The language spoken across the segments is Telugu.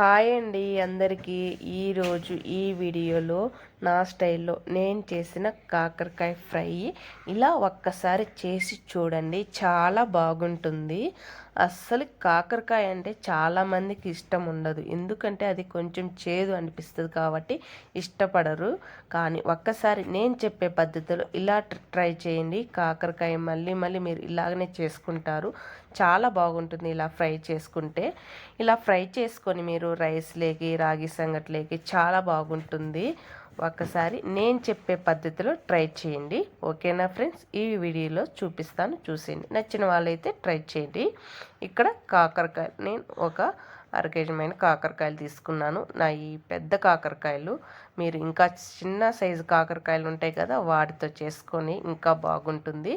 హాయ్ అండి అందరికీ ఈరోజు ఈ వీడియోలో నా స్టైల్లో నేను చేసిన కాకరకాయ ఫ్రై ఇలా ఒక్కసారి చేసి చూడండి చాలా బాగుంటుంది. అస్సలు కాకరకాయ అంటే చాలామందికి ఇష్టం ఉండదు. ఎందుకంటే అది కొంచెం చేదు అనిపిస్తుంది కాబట్టి ఇష్టపడరు. కానీ ఒక్కసారి నేను చెప్పే పద్ధతిలో ఇలా ట్రై చేయండి. కాకరకాయ మళ్ళీ మళ్ళీ మీరు ఇలాగనే చేసుకుంటారు. చాలా బాగుంటుంది ఇలా ఫ్రై చేసుకుంటే. ఇలా ఫ్రై చేసుకొని మీరు రైస్లేకి రాగి సంగట్లేకి చాలా బాగుంటుంది. ఒకసారి నేను చెప్పే పద్ధతిలో ట్రై చేయండి. ఓకేనా ఫ్రెండ్స్? ఈ వీడియోలో చూపిస్తాను చూసేయండి. నచ్చిన వాళ్ళైతే ట్రై చేయండి. ఇక్కడ కాకరకాయ నేను ఒక అరకేజమైన కాకరకాయలు తీసుకున్నాను. నా ఈ పెద్ద కాకరకాయలు మీరు ఇంకా చిన్న సైజు కాకరకాయలు ఉంటాయి కదా వాటితో చేసుకొని ఇంకా బాగుంటుంది.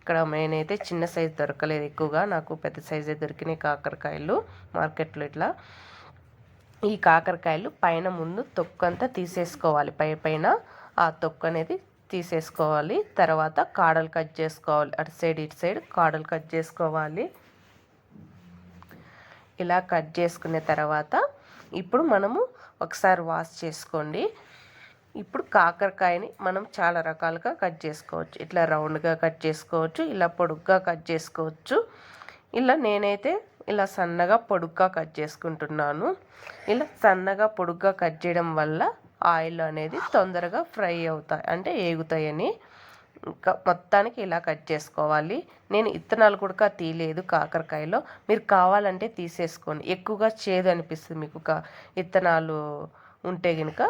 ఇక్కడ నేనైతే చిన్న సైజు దొరకలేదు ఎక్కువగా నాకు పెద్ద సైజే దొరికినాయి కాకరకాయలు మార్కెట్లో ఇట్లా. ఈ కాకరకాయలు పైన ముందు తొక్కు అంతా తీసేసుకోవాలి. పై పైన ఆ తొక్కు అనేది తీసేసుకోవాలి. తర్వాత కాడలు కట్ చేసుకోవాలి. అటు సైడ్ ఇటు సైడ్ కాడలు కట్ చేసుకోవాలి. ఇలా కట్ చేసుకున్న తర్వాత ఇప్పుడు మనము ఒకసారి వాష్ చేసుకోండి. ఇప్పుడు కాకరకాయని మనం చాలా రకాలుగా కట్ చేసుకోవచ్చు. ఇట్లా రౌండ్గా కట్ చేసుకోవచ్చు. ఇలా పొడుగ్గా కట్ చేసుకోవచ్చు. ఇలా నేనైతే ఇలా సన్నగా పొడుగ్గా కట్ చేసుకుంటున్నాను. ఇలా సన్నగా పొడుగ్గా కట్ చేయడం వల్ల ఆయిల్ అనేది తొందరగా ఫ్రై అవుతాయి అంటే ఏగుతాయని. ఇంకా మొత్తానికి ఇలా కట్ చేసుకోవాలి. నేను ఇత్తనాలు కూడా తీయలేదు కాకరకాయలో. మీరు కావాలంటే తీసేసుకోండి. ఎక్కువగా చేదు అనిపిస్తుంది మీకు ఒక ఇత్తనాలు ఉంటే కనుక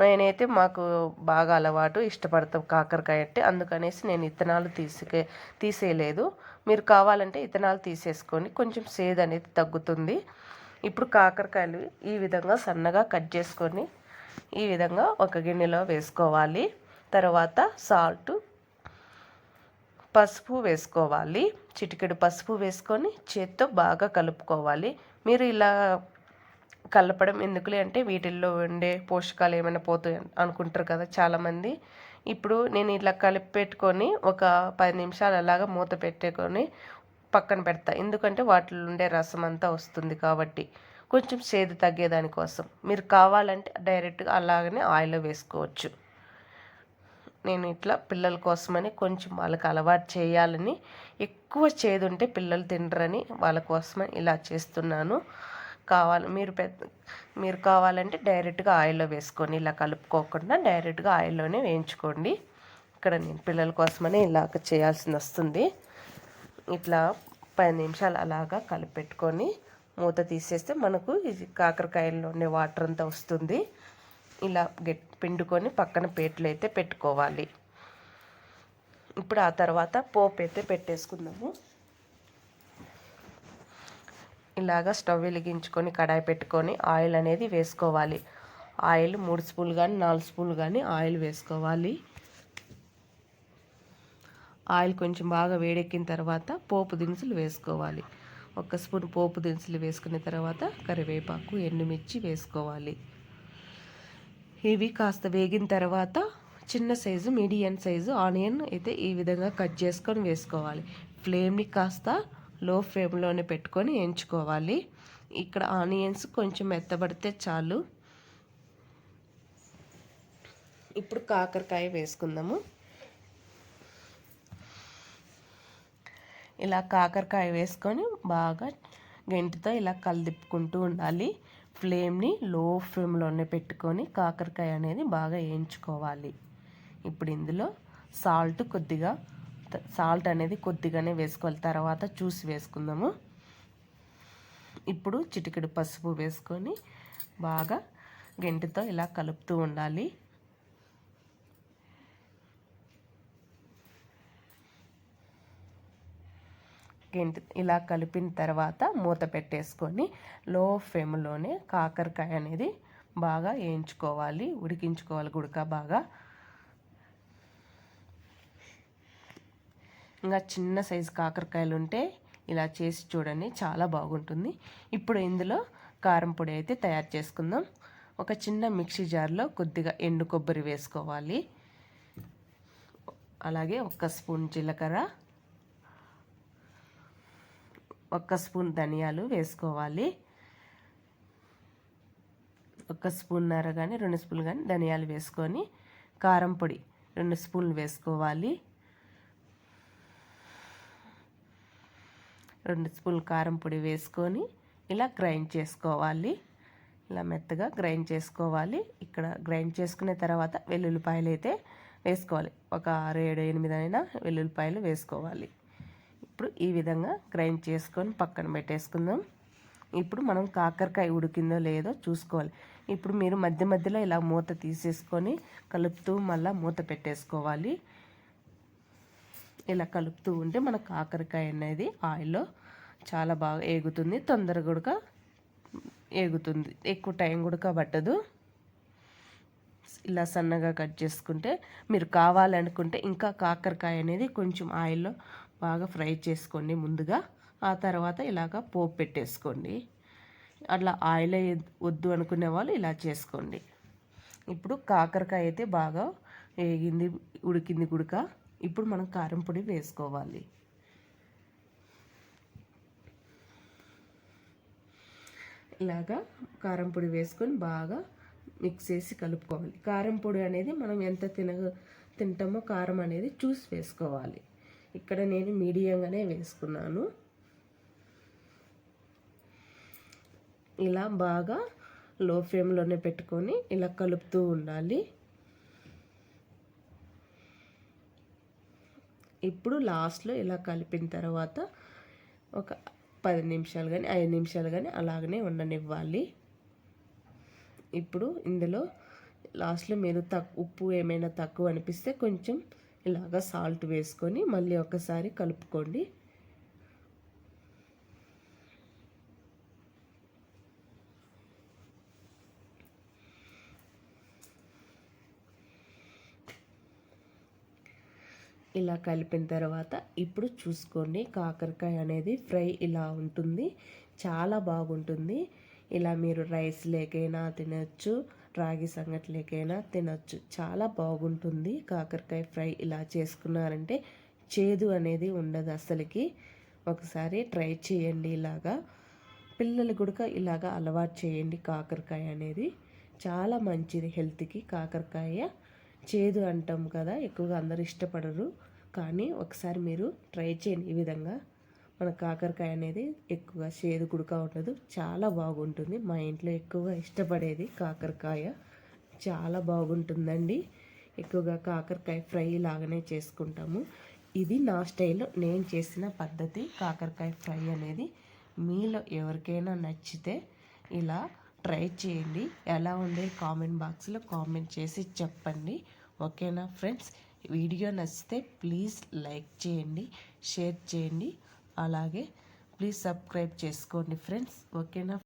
నేనైతే మాకు బాగా అలవాటు ఇష్టపడతాం కాకరకాయ అంటే అందుకనేసి నేను ఇత్తనాలు తీసుకే తీసేయలేదు. మీరు కావాలంటే ఇత్తనాలు తీసేసుకొని కొంచెం సేద్ అనేది తగ్గుతుంది. ఇప్పుడు కాకరకాయలు ఈ విధంగా సన్నగా కట్ చేసుకొని ఈ విధంగా ఒక గిన్నెలో వేసుకోవాలి. తర్వాత సాల్ట్ పసుపు వేసుకోవాలి. చిటికెడు పసుపు వేసుకొని చేత్తో బాగా కలుపుకోవాలి. మీరు ఇలా కలపడం ఎందుకులే అంటే వీటిల్లో ఉండే పోషకాలు ఏమైనా పోతాయి అనుకుంటారు కదా చాలామంది. ఇప్పుడు నేను ఇట్లా కలిపి పెట్టుకొని ఒక పది నిమిషాలు అలాగా మూత పెట్టుకొని పక్కన పెడతా. ఎందుకంటే వాటిలో ఉండే రసం అంతా వస్తుంది కాబట్టి కొంచెం సేదు తగ్గేదానికోసం మీరు కావాలంటే డైరెక్ట్గా అలాగనే ఆయిల్లో వేసుకోవచ్చు. నేను ఇట్లా పిల్లల కోసమని కొంచెం వాళ్ళకి అలవాటు చేయాలని ఎక్కువ చేదు ఉంటే పిల్లలు తినరని వాళ్ళ కోసమని ఇలా చేస్తున్నాను. కావాలి. మీరు పెద్ద మీరు కావాలంటే డైరెక్ట్గా ఆయిల్లో వేసుకొని ఇలా కలుపుకోకుండా డైరెక్ట్గా ఆయిల్లోనే వేయించుకోండి. ఇక్కడ నేను పిల్లల కోసమని ఇలాగ చేయాల్సి వస్తుంది. ఇట్లా పది నిమిషాలు అలాగా కలిపెట్టుకొని మూత తీసేస్తే మనకు ఇది కాకరకాయల్లో ఉండే వాటర్ అంతా వస్తుంది. ఇలా గెట్ పిండుకొని పక్కన పేట్లు అయితే పెట్టుకోవాలి. ఇప్పుడు ఆ తర్వాత పోపు అయితే పెట్టేసుకుందాము. ఇలాగా స్టవ్ వెలిగించుకొని కడాయి పెట్టుకొని ఆయిల్ అనేది వేసుకోవాలి. ఆయిల్ మూడు స్పూన్లు కానీ నాలుగు స్పూన్లు కానీ ఆయిల్ వేసుకోవాలి. ఆయిల్ కొంచెం బాగా వేడెక్కిన తర్వాత పోపు దినుసులు వేసుకోవాలి. ఒక స్పూన్ పోపు దినుసులు వేసుకున్న తర్వాత కరివేపాకు ఎండుమిర్చి వేసుకోవాలి. ఇవి కాస్త వేగిన తర్వాత చిన్న సైజు మీడియం సైజు ఆనియన్ అయితే ఈ విధంగా కట్ చేసుకొని వేసుకోవాలి. ఫ్లేమ్ని కాస్త లో ఫ్లేమ్లోనే పెట్టుకొని ఎంచుకోవాలి. ఇక్కడ ఆనియన్స్ కొంచెం మెత్తబడితే చాలు. ఇప్పుడు కాకరకాయ వేసుకుందాము. ఇలా కాకరకాయ వేసుకొని బాగా గెంటితో ఇలా కలిదిప్పుకుంటూ ఉండాలి. ఫ్లేమ్ని లో ఫ్లేమ్లోనే పెట్టుకొని కాకరకాయ అనేది బాగా వేయించుకోవాలి ఇప్పుడు ఇందులో సాల్ట్ కొద్దిగా సాల్ట్ అనేది కొద్దిగానే వేసుకోవాలి. తర్వాత చూసి వేసుకుందాము. ఇప్పుడు చిటికెడు పసుపు వేసుకొని బాగా గెంటితో ఇలా కలుపుతూ ఉండాలి. గెంటి ఇలా కలిపిన తర్వాత మూత పెట్టేసుకొని లో ఫ్లేమ్లోనే కాకరకాయ అనేది బాగా వేయించుకోవాలి. ఉడికించుకోవాలి. గుడక బాగా ఇంకా చిన్న సైజు కాకరకాయలు ఉంటే ఇలా చేసి చూడండి చాలా బాగుంటుంది. ఇప్పుడు ఇందులో కారం పొడి అయితే తయారు చేసుకుందాం. ఒక చిన్న మిక్సీ జార్లో కొద్దిగా ఎండు కొబ్బరి వేసుకోవాలి. అలాగే ఒక స్పూన్ జీలకర్ర ఒక స్పూన్ ధనియాలు వేసుకోవాలి. ఒక స్పూన్నర కానీ రెండు స్పూన్లు కానీ ధనియాలు వేసుకొని కారం పొడి రెండు స్పూన్లు వేసుకోవాలి. రెండు స్పూన్లు కారం పొడి వేసుకొని ఇలా గ్రైండ్ చేసుకోవాలి. ఇలా మెత్తగా గ్రైండ్ చేసుకోవాలి. ఇక్కడ గ్రైండ్ చేసుకున్న తర్వాత వెల్లుల్లిపాయలు అయితే వేసుకోవాలి. ఒక ఆరు ఏడు ఎనిమిది అయినా వెల్లుల్లిపాయలు వేసుకోవాలి. ఇప్పుడు ఈ విధంగా గ్రైండ్ చేసుకొని పక్కన పెట్టేసుకుందాం. ఇప్పుడు మనం కాకరకాయ ఉడికిందో లేదో చూసుకోవాలి. ఇప్పుడు మీరు మధ్య మధ్యలో ఇలా మూత తీసేసుకొని కలుపుతూ మళ్ళీ మూత పెట్టేసుకోవాలి. ఇలా కలుపుతూ ఉంటే మన కాకరకాయ అనేది ఆయిల్లో చాలా బాగా ఏగుతుంది. తొందరగా కూడా ఏగుతుంది. ఎక్కువ టైం కూడా పట్టదు. ఇలా సన్నగా కట్ చేసుకుంటే మీరు కావాలనుకుంటే ఇంకా కాకరకాయ అనేది కొంచెం ఆయిల్లో బాగా ఫ్రై చేసుకోండి ముందుగా. ఆ తర్వాత ఇలాగ పోపు పెట్టేసుకోండి. అట్లా ఆయిల్ వద్దు అనుకునే వాళ్ళు ఇలా చేసుకోండి. ఇప్పుడు కాకరకాయ అయితే బాగా వేగింది ఉడికింది గుడక. ఇప్పుడు మనం కారం పొడి వేసుకోవాలి. ఇలాగా కారం పొడి వేసుకొని బాగా మిక్స్ చేసి కలుపుకోవాలి. కారం పొడి అనేది మనం ఎంత తిన తింటామో కారం అనేది చూసి వేసుకోవాలి. ఇక్కడ నేను మీడియంగానే వేసుకున్నాను. ఇలా బాగా లో ఫ్లేమ్లోనే పెట్టుకొని ఇలా కలుపుతూ ఉండాలి. ఇప్పుడు లాస్ట్లో ఇలా కలిపిన తర్వాత ఒక పది నిమిషాలు కానీ ఐదు నిమిషాలు కానీ అలాగనే ఉండనివ్వాలి. ఇప్పుడు ఇందులో లాస్ట్లో మీరు తక్కు ఉప్పు ఏమైనా తక్కువ అనిపిస్తే కొంచెం ఇలాగ సాల్ట్ వేసుకొని మళ్ళీ ఒకసారి కలుపుకోండి. ఇలా కలిపిన తర్వాత ఇప్పుడు చూసుకోండి కాకరకాయ అనేది ఫ్రై ఇలా ఉంటుంది. చాలా బాగుంటుంది. ఇలా మీరు రైస్ లేకైనా తినచ్చు రాగి సంగటి లేకైనా తినచ్చు. చాలా బాగుంటుంది కాకరకాయ ఫ్రై ఇలా చేసుకున్నారంటే చేదు అనేది ఉండదు అసలుకి. ఒకసారి ట్రై చేయండి ఇలాగా. పిల్లలు కూడా ఇలాగా అలవాటు చేయండి కాకరకాయ అనేది. చాలా మంచిది హెల్త్కి కాకరకాయ. చేదు అంటాం కదా ఎక్కువగా అందరు ఇష్టపడరు. కానీ ఒకసారి మీరు ట్రై చేయండి ఈ విధంగా. మన కాకరకాయ అనేది ఎక్కువగా చేదు కుడుక ఉండదు. చాలా బాగుంటుంది. మా ఇంట్లో ఎక్కువగా ఇష్టపడేది కాకరకాయ. చాలా బాగుంటుందండి. ఎక్కువగా కాకరకాయ ఫ్రై లాగానే చేసుకుంటాము. ఇది నా స్టైల్లో నేను చేసిన పద్ధతి కాకరకాయ ఫ్రై అనేది. మీలో ఎవరికైనా నచ్చితే ఇలా ట్రై చేయండి. ఎలా ఉండే కామెంట్ బాక్స్లో కామెంట్ చేసి చెప్పండి. ఓకేనా ఫ్రెండ్స్? వీడియో నచ్చితే ప్లీజ్ లైక్ చేయండి షేర్ చేయండి. అలాగే ప్లీజ్ సబ్స్క్రైబ్ చేసుకోండి ఫ్రెండ్స్. ఓకేనా?